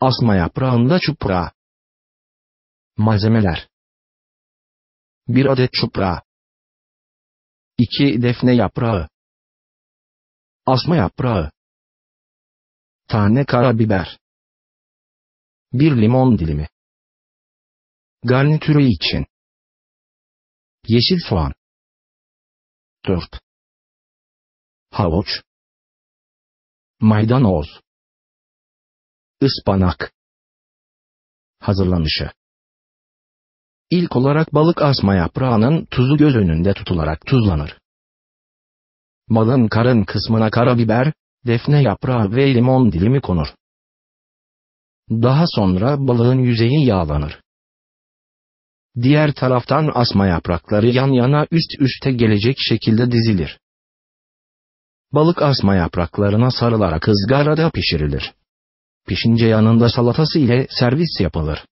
Asma yaprağında çupra. Malzemeler. 1 adet çupra. 2 defne yaprağı. Asma yaprağı. Tane karabiber. 1 limon dilimi. Garnitürü için. Yeşil soğan. 4 Havuç. Maydanoz Ispanak Hazırlanışı İlk olarak balık asma yaprağının tuzu göz önünde tutularak tuzlanır. Balın karın kısmına karabiber, defne yaprağı ve limon dilimi konur. Daha sonra balığın yüzeyi yağlanır. Diğer taraftan asma yaprakları yan yana üst üste gelecek şekilde dizilir. Balık asma yapraklarına sarılarak ızgarada pişirilir. Pişince yanında salatası ile servis yapılır.